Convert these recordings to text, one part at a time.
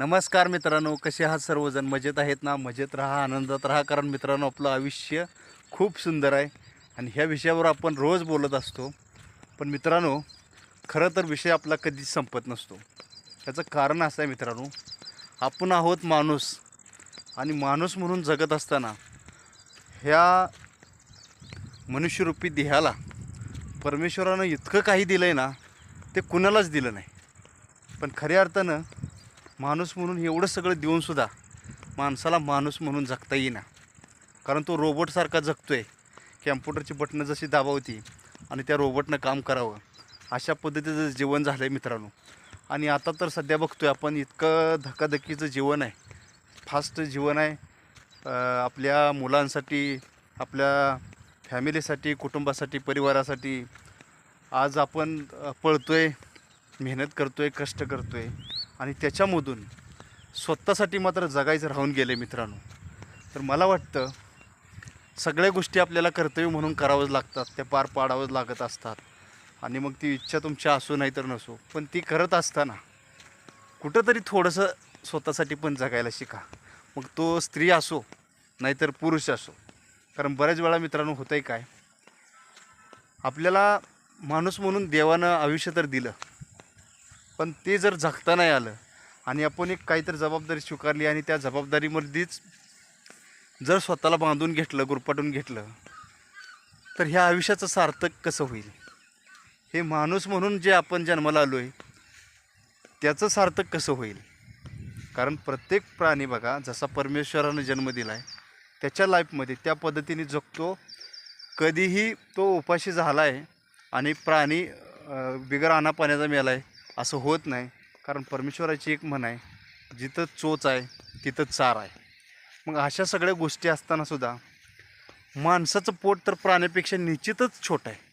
नमस्कार मित्रांनो कसे आहात सर्वजण? मजेत आहेत ना? मजेत राहा आनंदात राहा कारण मित्रांनो आपलं आयुष्य खूप सुंदर आहे आणि ह्या विषयावर आपण रोज बोलत असतो. पण मित्रांनो खरं तर विषय आपला कधीच संपत नसतो. याचं कारण असं आहे मित्रांनो आपण आहोत माणूस आणि माणूस म्हणून जगत असताना ह्या मनुष्यरूपी देहाला परमेश्वरानं इतकं काही दिलं आहे ना ते कुणालाच दिलं नाही. पण खऱ्या अर्थानं माणूस म्हणून एवढं सगळं देऊनसुद्धा माणसाला माणूस म्हणून जगता येईना. कारण तो रोबोटसारखा जगतो आहे कॅम्प्युटरची बटणं जशी दाबावती आणि त्या रोबोटनं काम करावं. अशा पद्धतीचं जीवन झालं आहे मित्रांनो. आणि आता तर सध्या बघतो आहे आपण इतकं धकाधकीचं जीवन आहे. फास्ट जीवन आहे. आपल्या मुलांसाठी आपल्या फॅमिलीसाठी कुटुंबासाठी परिवारासाठी. आज आपण पळतो आहे मेहनत करतो आहे कष्ट करतो आहे आणि त्याच्यामधून स्वतःसाठी मात्र जगायचं राहून गेले मित्रांनो. तर मला वाटतं सगळ्या गोष्टी आपल्याला कर्तव्य म्हणून करावंच लागतात त्या पार पाडावंच लागत असतात. आणि मग ती इच्छा तुमच्या असो नाही तर नसो पण ती करत असताना कुठंतरी थोडंसं स्वतःसाठी पण जगायला शिका. मग तो स्त्री असो नाहीतर पुरुष असो. कारण बऱ्याच वेळा मित्रांनो होतं आहे काय आपल्याला माणूस म्हणून देवानं आयुष्य तर दिलं पण ते जर झकता नाही आलं आणि आपण एक काहीतरी जबाबदारी स्वीकारली आणि त्या जबाबदारीमध्येच जर स्वतःला बांधून घेतलं गुरपाटून घेतलं तर ह्या आयुष्याचं सार्थक कसं होईल? हे माणूस म्हणून जे आपण जन्माला आलो आहे त्याचं सार्थक कसं होईल? कारण प्रत्येक प्राणी बघा जसा परमेश्वरानं जन्म दिला आहे त्याच्या लाईफमध्ये त्या पद्धतीने जगतो. कधीही तो उपाशी झाला आहे आणि प्राणी बिगर आणा पाण्याचा मेला आहे असं होत नाही. कारण परमेश्वराची एक म्हण आहे जिथं चोच आहे तिथं चार आहे. मग अशा सगळ्या गोष्टी असतानासुद्धा माणसाचं पोट तर प्राण्यापेक्षा निश्चितच छोटं आहे.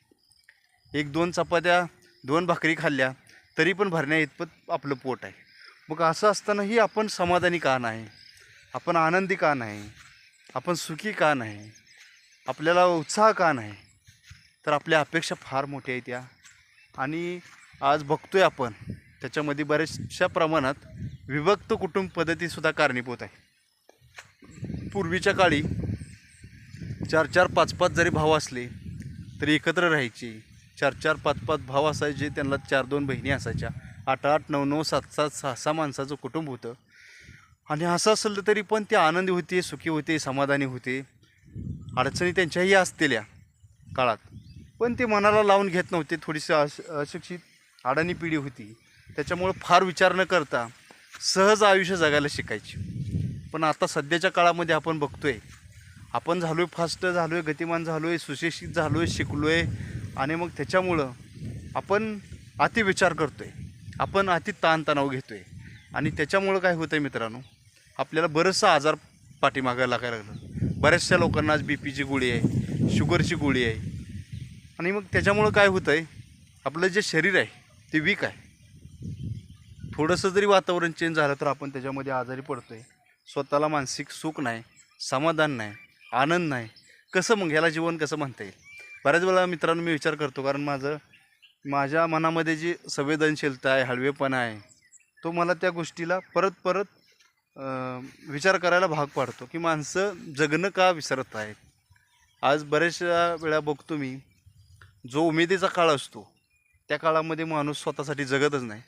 एक दोन चपात्या दोन भाकरी खाल्ल्या तरी पण भरण्या इतपत आपलं पोट आहे. मग असं असतानाही आपण समाधानी का नाही? आपण आनंदी का नाही? आपण सुखी का नाही? आपल्याला उत्साह का नाही? तर आपल्या अपेक्षा फार मोठ्या आहेत या. आणि आज बघतोय आपण. त्याच्यामध्ये बऱ्याचशा प्रमाणात विभक्त कुटुंब पद्धतीसुद्धा कारणीभूत आहे. पूर्वीच्या काळी चार चार पाच पाच जरी भाव असले तरी एकत्र राहायचे. चार चार पाच पाच भाव असायचे त्यांना चार दोन बहिणी असायच्या. आठ आठ नऊ नऊ सात सात सहा सहा माणसाचं कुटुंब होतं. आणि असं असलं तरी पण ते आनंदी होते सुखी होते समाधानी होते. अडचणी त्यांच्याही असलेल्या काळात. पण ते मनाला लावून घेत नव्हते थोडीशी अश अशिक्षित अडाणी पिढी होती. त्याच्यामुळं फार विचार न करता सहज आयुष्य जगायला शिकायची. पण आता सध्याच्या काळामध्ये आपण बघतोय आपण झालो आहे फास्ट झालो आहे गतिमान झालो आहे सुशिक्षित झालो आहे शिकलो आहे आणि मग त्याच्यामुळं आपण अति विचार करतो आहे आपण अति ताणतणाव घेतो आहे आणि त्याच्यामुळं काय होतं आहे मित्रांनो आपल्याला बरंचसं आजार पाठीमागायला लागायला लागलं. बऱ्याचशा लोकांना आज बी पीची गोळी आहे शुगरची गोळी आहे. आणि मग त्याच्यामुळं काय होतं आहे आपलं जे शरीर आहे ते वीक आहे. थोडंसं जरी वातावरण चेंज झालं तर आपण त्याच्यामध्ये आजारी पडतो आहे स्वतःला मानसिक सुख नाही समाधान नाही आनंद नाही. कसं मग ह्याला जीवन कसं म्हणता येईल? बऱ्याच वेळा मित्रांनो मी विचार करतो कारण माझं माझ्या मनामध्ये जी संवेदनशीलता आहे हळवेपणा आहे तो मला त्या गोष्टीला परत परत विचार करायला भाग पाडतो की माणसं जगणं का विसरत आहेत? आज बऱ्याचशा वेळा बघतो मी जो उमेदीचा काळ असतो त्या काळामध्ये माणूस स्वतःसाठी जगतच नाही.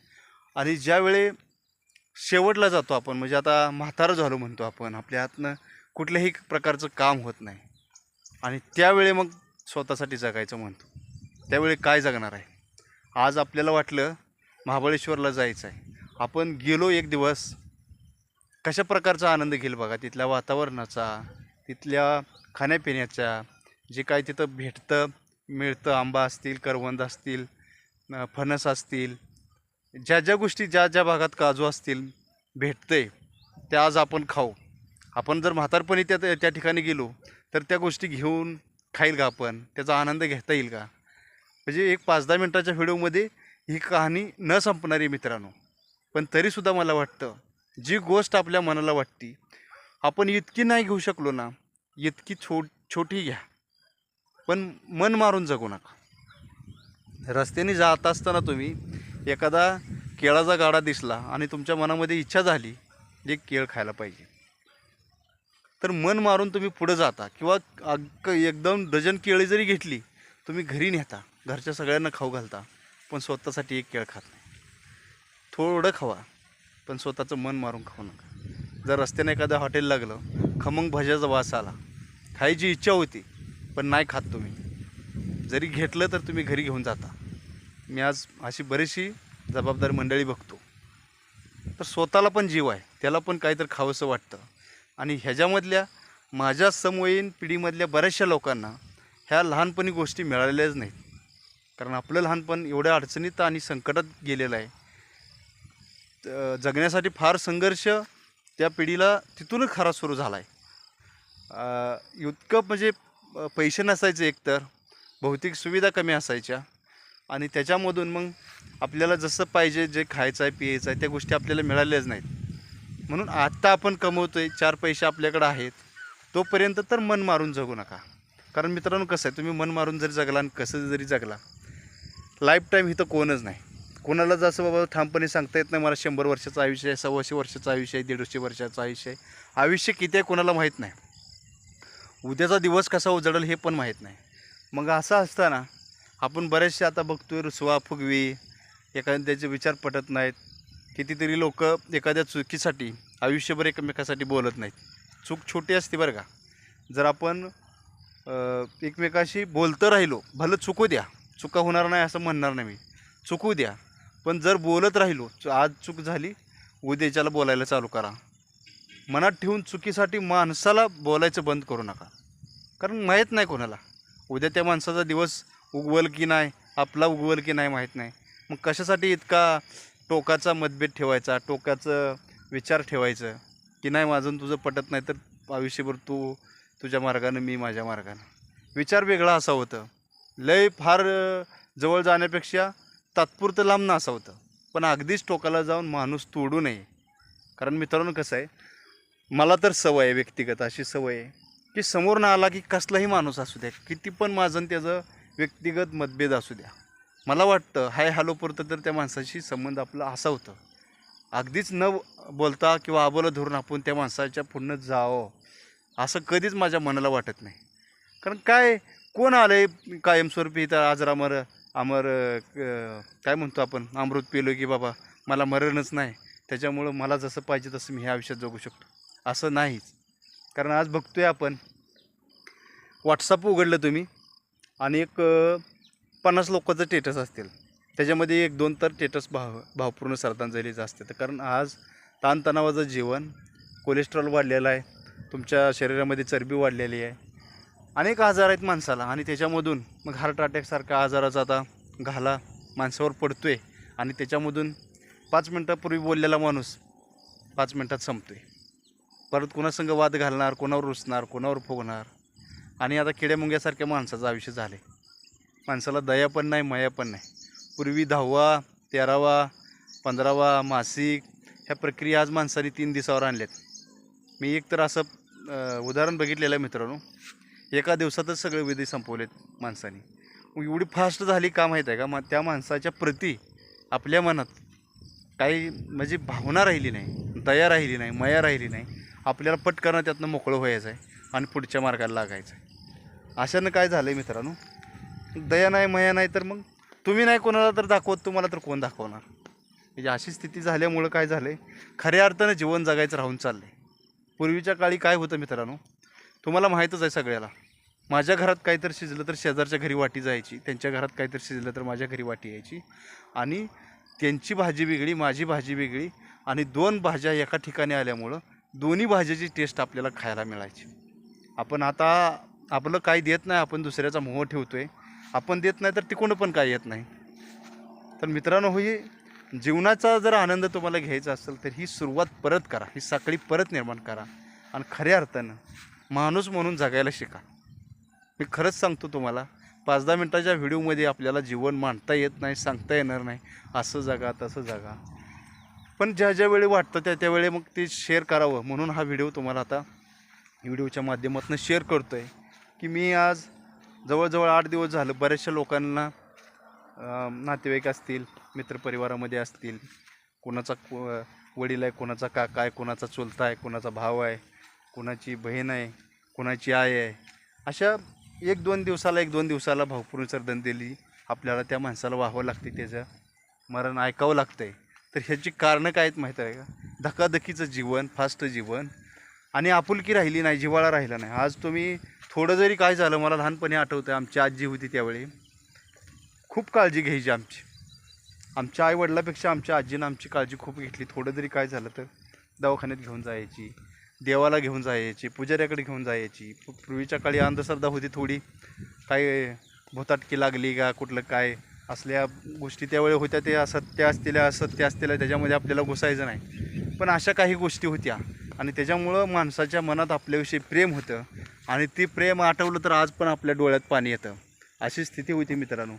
आणि ज्यावेळे शेवटला जातो आपण म्हणजे आता म्हातारं झालो म्हणतो आपण आपल्या हातनं कुठल्याही प्रकारचं काम होत नाही. आणि त्यावेळी मग स्वतःसाठी जगायचं म्हणतो. त्यावेळी काय जगणार आहे? आज आपल्याला वाटलं महाबळेश्वरला जायचं आहे. आपण गेलो एक दिवस कशा प्रकारचा आनंद घेईल बघा? तिथल्या वातावरणाचा तिथल्या खाण्यापिण्याच्या जे काय तिथं भेटतं मिळतं आंबा असतील करवंद असतील फणस असतील ज्या ज्या गोष्टी ज्या ज्या भागात काजू असतील भेटते त्या आज आपण खाऊ. आपण जर म्हातारपणी त्या त्या ठिकाणी गेलो तर त्या गोष्टी घेऊन खाईल का आपण? त्याचा आनंद घेता येईल का? म्हणजे एक पाच दहा मिनटाच्या व्हिडिओमध्ये ही कहाणी न संपणारी मित्रांनो. पण तरीसुद्धा मला वाटतं जी गोष्ट आपल्या मनाला वाटती आपण इतकी नाही घेऊ शकलो ना इतकी छो छोटी घ्या. पण मन मारून जगू नका. रस्त्याने जात असताना तुम्ही एखादा केळाचा गाडा दिसला आणि तुमच्या मनामध्ये इच्छा झाली एक केळ खायला पाहिजे. तर मन मारून तुम्ही पुढं जाता किंवा अग एकदम डझन केळी जरी घेतली तुम्ही घरी नेता घरच्या सगळ्यांना खाऊ घालता पण स्वतःसाठी एक केळ खात नाही. थोडं खावा पण स्वतःचं मन मारून खाऊ नका. जर रस्त्याने एखादं हॉटेल लागलं खमंग भज्याचा वास आला खायची इच्छा होती पण नाही खात तुम्ही. जरी घेतलं तर तुम्ही घरी घेऊन जाता. मी आज अशी बरीचशी जबाबदार मंडळी बघतो. तर स्वतःला पण जीव आहे त्याला पण काहीतरी खावंसं वाटतं. आणि ह्याच्यामधल्या माझ्या समवयीन पिढीमधल्या बऱ्याचशा लोकांना ह्या लहानपणी गोष्टी मिळालेल्याच नाहीत. कारण आपलं लहानपण एवढ्या अडचणीत आणि संकटात गेलेलं आहे. जगण्यासाठी फार संघर्ष त्या पिढीला तिथूनच खरा सुरू झाला आहे इतकं म्हणजे पैसे नसायचे एकतर भौतिक सुविधा कमी असायच्या. आणि त्याच्यामधून मग आपल्याला जसं पाहिजे जे खायचं आहे पियायचं आहे त्या गोष्टी आपल्याला मिळाल्याच नाहीत. म्हणून आत्ता आपण कमवतो आहे चार पैसे आपल्याकडे आहेत तोपर्यंत तर मन मारून जगू नका. कारण मित्रांनो कसं आहे तुम्ही मन मारून जरी जगला आणि कसं जरी जगला लाईफ टाईम इथं कोणच नाही. कोणाला जसं बाबा ठामपणे सांगता येत नाही मला शंभर वर्षाचं आयुष्य आहे सव्वाशे वर्षाचं आयुष्य आहे दीडशे वर्षाचं आयुष्य आहे. आयुष्य किती आहे कोणाला माहीत नाही. उद्याचा दिवस कसा उजडेल हे पण माहीत नाही. मग असं असताना आपण बरेचसे आता बघतोय रुसवा फुगवी एखाद्याचे विचार पटत नाहीत. कितीतरी लोक एखाद्या चुकीसाठी आयुष्यभर एकमेकासाठी बोलत नाहीत. चूक छोटी असते बरं का. जर आपण एकमेकाशी बोलतं राहिलो भलं चुकू द्या. चुका होणार नाही असं म्हणणार नाही मी. चुकू द्या. पण जर बोलत राहिलो आज चूक झाली उद्याच्याला बोलायला चालू करा. मनात ठेवून चुकीसाठी माणसाला बोलायचं बंद करू नका. कारण माहीत नाही कोणाला. उद्या त्या माणसाचा दिवस उगवल की नाही आपला उगवल की नाही माहीत नाही. मग कशासाठी इतका टोकाचा मतभेद ठेवायचा टोकाचं विचार ठेवायचं? की नाही माझं तुझं पटत नाही तर आयुष्यभर तू तुझ्या मार्गानं मी माझ्या मार्गानं. विचार वेगळा असा होतं लय फार जवळ जाण्यापेक्षा तात्पुरतं लांब ना असं होतं पण अगदीच टोकाला जाऊन माणूस तोडू नये. कारण मित्रांनो कसं आहे मला तर सवय आहे व्यक्तिगत अशी सवय आहे की समोर ना आला की कसलाही माणूस असू द्या किती पण माझं त्याचं व्यक्तिगत मतभेद असू द्या. मला वाटतं हाय हॅलो पुरतं तर त्या माणसाशी संबंध आपला असा होतं. अगदीच न बोलता किंवा आबोला धरून आपण त्या माणसाच्या पुढनं जावं असं कधीच माझ्या मनाला वाटत नाही. कारण काय कोण आलं आहे कायमस्वरूपी तर आज अमर अमर काय म्हणतो आपण? अमृत पिलो की बाबा मला मरणच नाही. त्याच्यामुळं मला जसं पाहिजे तसं मी ह्या आयुष्यात जगू शकतो. असं नाहीच. कारण आज बघतोय आपण. व्हॉट्सअप उघडलं तुम्ही. आणि एक पन्नास लोकांचं टेटस असतील. त्याच्यामध्ये एक दोन तर टेटस भाव भावपूर्ण श्रद्धांजलीचं असते तर कारण आज ताणतणावाचं जीवन कोलेस्ट्रॉल वाढलेलं आहे. तुमच्या शरीरामध्ये चरबी वाढलेली आहे. अनेक आजार आहेत माणसाला आणि त्याच्यामधून मग हार्ट अटॅकसारखा आजाराचा आता घाला माणसावर पडतो आहे आणि त्याच्यामधून पाच मिनटापूर्वी बोललेला माणूस पाच मिनटात संपतो आहे परत कुणासंग वाद घालणार कोणावर रुसणार कोणावर फुगणार आणि आता किड्यामुंग्यासारख्या माणसाचं आयुष्य झाले. माणसाला दया पण नाही मया पण नाही. पूर्वी दहावा तेरावा पंधरावा मासिक ह्या प्रक्रिया आज माणसाने तीन दिवसावर आणल्यात. मी एक तर असं उदाहरण बघितलेलं आहे मित्रांनो. एका दिवसातच सगळे विधी संपवलेत माणसाने. एवढी फास्ट झाली का माहीत आहे का? मग त्या माणसाच्या प्रती आपल्या मनात काही म्हणजे भावना राहिली नाही दया राहिली नाही मया राहिली नाही. आपल्याला पटकन त्यातनं मोकळं व्हायचं आहे आणि पुढच्या मार्गाला लागायचं आहे अशानं काय झालं आहे मित्रांनो? दया नाही मया नाही तर मग तुम्ही नाही कोणाला तर दाखवत तुम्हाला तर कोण दाखवणार? म्हणजे अशी स्थिती झाल्यामुळं काय झालं आहे खऱ्या अर्थानं जीवन जगायचं राहून चाललं आहे पूर्वीच्या काळी काय होतं मित्रांनो? तुम्हाला माहीतच आहे सगळ्याला. माझ्या घरात काहीतरी शिजलं तर शेजारच्या घरी वाटी जायची त्यांच्या घरात काहीतरी शिजलं तर माझ्या घरी वाटी यायची. आणि त्यांची भाजी वेगळी माझी भाजी वेगळी आणि दोन भाज्या एका ठिकाणी आल्यामुळं दोन्ही भाज्याची टेस्ट आपल्याला खायला मिळायची. आपण आता आपलं काही देत नाही आपण दुसऱ्याचा मोह ठेवतो आहे आपण देत नाही तर तिकडून पण काय येत नाही. तर मित्रांनो ही जीवनाचा जर आनंद तुम्हाला घ्यायचा असेल तर ही सुरुवात परत करा. ही साखळी परत निर्माण करा. आणि खऱ्या अर्थानं माणूस म्हणून जगायला शिका. मी खरंच सांगतो तुम्हाला पाच दहा मिनटाच्या व्हिडिओमध्ये आपल्याला जीवन मांडता येत नाही सांगता येणार नाही. असं जगा तसं जगा. पण ज्या ज्या वेळी वाटतं त्या त्यावेळी मग ते शेअर करावं. म्हणून हा व्हिडिओ तुम्हाला आता व्हिडिओच्या माध्यमातून शेअर करतो आहे की मी आज जवळजवळ आठ दिवस झालं बऱ्याचशा लोकांना नातेवाईक असतील मित्रपरिवारामध्ये असतील. कोणाचा वडील आहे कोणाचा काका आहे कोणाचा चुलता आहे कोणाचा भाव आहे कोणाची बहीण आहे कोणाची आई आहे. अशा एक दोन दिवसाला एक दोन दिवसाला भावपूर्ण दिली. आपल्याला त्या माणसाला व्हावं लागते त्याचं. मरण ऐकावं लागतं आहे तर ह्याची कारणं काय आहेत माहीत आहे का? धकाधकीचं जीवन फास्ट जीवन आणि आपुलकी राहिली नाही जिव्हाळा राहिला नाही. आज तुम्ही थोडं जरी काय झालं मला लहानपणी आठवतं आमची आजी होती त्यावेळी. खूप काळजी घ्यायची आमची. आमच्या आईवडिलापेक्षा आमच्या आजीनं आमची काळजी खूप घेतली. थोडं जरी काय झालं तर दवाखान्यात घेऊन जायची देवाला घेऊन जायची पुजाऱ्याकडे घेऊन जायची. पूर्वीच्या काळी अंधश्रद्धा होती थोडी. काय भूताटकी लागली का कुठलं काय असल्या गोष्टी त्यावेळी होत्या ते असत्य असलेल्या असत्य असलेल्या त्याच्यामध्ये आपल्याला घुसायचं नाही. पण अशा काही गोष्टी होत्या. आणि त्याच्यामुळं माणसाच्या मनात आपल्याविषयी प्रेम होतं. आणि ती प्रेम आठवलं तर आज पण आपल्या डोळ्यात पाणी येतं. अशी स्थिती होती मित्रांनो.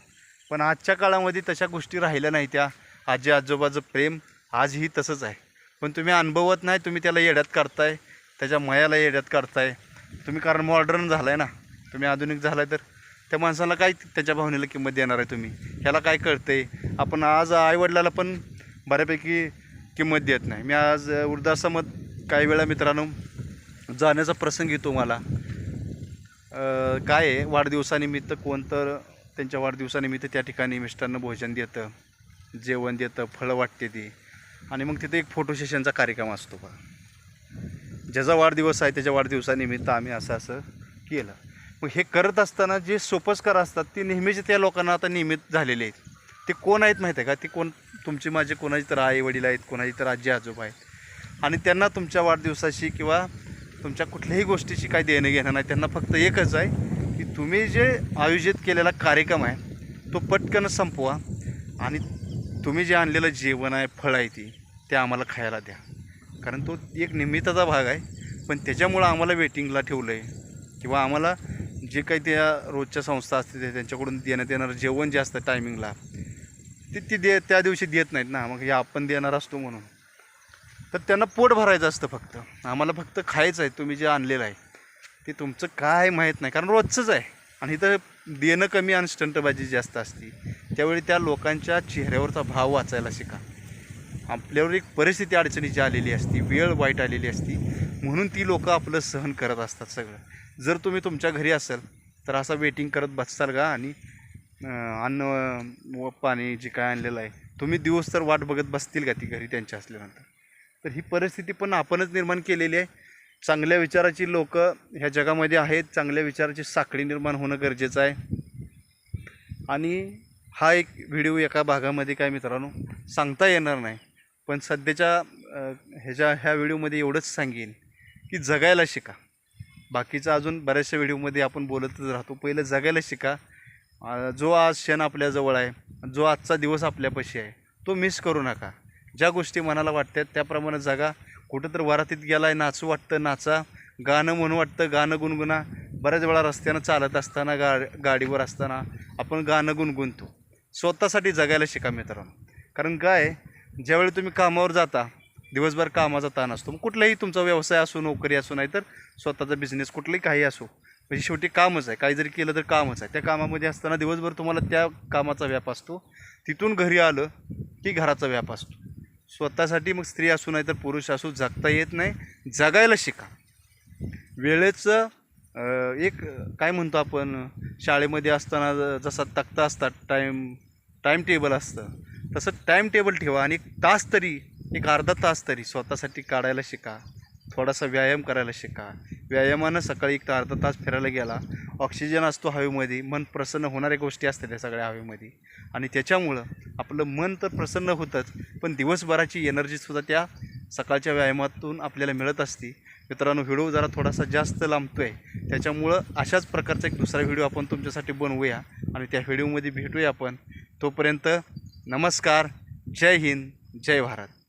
पण आजच्या काळामध्ये तशा गोष्टी राहिल्या नाही त्या. आजी आजोबाचं प्रेम आजही तसंच आहे. पण तुम्ही अनुभवत नाही तुम्ही त्याला येड्यात काढताय त्याच्या मयाला येड्यात काढताय तुम्ही कारण मॉडर्न आहे ना. तुम्ही आधुनिक झालाय तर त्या माणसाला काय त्याच्या भावनेला किंमत देणार आहे तुम्ही? ह्याला काय कळतंय? आपण आज आईवडिलाला पण बऱ्यापैकी किंमत देत नाही. मी आज वृद्धाश्रमात काही वेळा मित्रांनो जाण्याचा प्रसंग येतो मला. काय आहे? वाढदिवसानिमित्त कोण तर त्यांच्या वाढदिवसानिमित्त त्या ठिकाणी मिष्टांना भोजन देतं जेवण देतं फळं वाटते ती. आणि मग तिथे एक फोटो सेशनचा कार्यक्रम असतो बा ज्याचा वाढदिवस आहे त्याच्या वाढदिवसानिमित्त आम्ही असं असं केलं. मग हे करत असताना जे सोपस्कार असतात ते नेहमीच त्या लोकांना आता नियमित झालेले आहेत. ते कोण आहेत माहीत आहे का? ते कोण तुमचे माझे कोणाचे तर आई वडील आहेत कोणाचे तर आजी आजोबा आहेत. आणि त्यांना तुमच्या वाढदिवसाशी किंवा तुमच्या कुठल्याही गोष्टीची काही देणं घेणं नाही. त्यांना फक्त एकच आहे की तुम्ही जे आयोजित केलेला कार्यक्रम आहे तो पटकन संपवा आणि तुम्ही जे आणलेलं जेवण आहे फळ आहे ती ते आम्हाला खायला द्या. कारण तो एक निमित्ताचा भाग आहे. पण त्याच्यामुळं आम्हाला वेटिंगला ठेवलं आहे किंवा आम्हाला जे काही त्या रोजच्या संस्था असते ते त्यांच्याकडून देण्यात येणारं जेवण जे असतं टायमिंगला ते ती दे त्या दिवशी देत नाहीत ना. मग हे आपण देणार असतो म्हणून. तर त्यांना पोट भरायचं असतं फक्त. आम्हाला फक्त खायचं आहे तुम्ही जे आणलेलं आहे ते तुमचं काय माहीत नाही. कारण रोजचंच आहे. आणि इथं देणं कमी आणि स्टंटबाजी जास्त असते. त्यावेळी त्या लोकांच्या चेहऱ्यावरचा भाव वाचायला शिका. आपल्यावर एक परिस्थिती अडचणीची आलेली असती वेळ वाईट आलेली असती म्हणून ती लोकं आपलं सहन करत असतात सगळं. जर तुम्ही तुमच्या घरी असाल तर असं वेटिंग करत बसताल का? आणि अन्न व पाणी जे काय आणलेलं आहे तुम्ही दिवस तर वाट बघत बसतील का ती घरी त्यांच्या असल्यानंतर? तर ही परिस्थिती पण आपणच निर्माण केलेली आहे. चांगल्या विचाराची लोक ह्या जगामध्ये आहेत. चांगल्या विचाराची साखळी निर्माण होणं गरजेचं आहे. आणि हा एक व्हिडिओ एका भागामध्ये काय मित्रांनो सांगता येणार नाही. पण सध्याच्या ह्याच्या ह्या व्हिडिओमध्ये एवढंच सांगेन की जगायला शिका. बाकीचा अजून बऱ्याचशा व्हिडिओमध्ये आपण बोलतच राहतो. पहिलं जगायला शिका. जो आज क्षण आपल्याजवळ आहे जो आजचा दिवस आपल्यापाशी आहे तो मिस करू नका. ज्या गोष्टी मनाला वाटतात त्याप्रमाणे जगा. कुठं तर वरातीत गेला आहे नाचू वाटतं नाचा. गाणं म्हणू वाटतं गाणं गुणगुणा. बऱ्याच वेळा रस्त्यानं चालत असताना गा गाडीवर असताना आपण गाणं गुणगुणतो. स्वतःसाठी जगायला शिका मित्रांनो. कारण काय? ज्यावेळी तुम्ही कामावर जाता दिवसभर कामाचा ताण असतो. मग कुठलाही तुमचा व्यवसाय असो नोकरी असो नाही तर स्वतःचा बिझनेस कुठलाही काही असो. म्हणजे शेवटी कामच आहे. काही जरी केलं तर कामच आहे. त्या कामामध्ये असताना दिवसभर तुम्हाला त्या कामाचा व्याप असतो. तिथून घरी आलं की घराचा व्याप असतो. स्वतःसाठी मग स्त्री असू नाही तर पुरुष असू जगता येत नाही. जगायला शिका. वेळेचं एक काय म्हणतो आपण शाळेमध्ये असताना जसा तक्ता असतात टाईम टाईम टेबल असतं तसं टाईम टेबल ठेवा आणि एक तास तरी एक अर्धा तास तरी स्वतःसाठी काढायला शिका. थोडासा व्यायाम करायला शिका. व्यायामानं सकाळी एक अर्धा तास फिरायला गेला. ऑक्सिजन असतो हवेमध्ये. मन प्रसन्न होणाऱ्या गोष्टी असतात त्या सगळ्या हवेमध्ये. आणि त्याच्यामुळं आपलं मन तर प्रसन्न होतंच पण दिवसभराची एनर्जीसुद्धा त्या सकाळच्या व्यायामातून आपल्याला मिळत असते. मित्रांनो व्हिडिओ जरा थोडासा जास्त लांबतो आहे त्याच्यामुळं अशाच प्रकारचा एक दुसरा व्हिडिओ आपण तुमच्यासाठी बनवूया आणि त्या व्हिडिओमध्ये भेटूया आपण. तोपर्यंत नमस्कार. जय हिंद. जय भारत.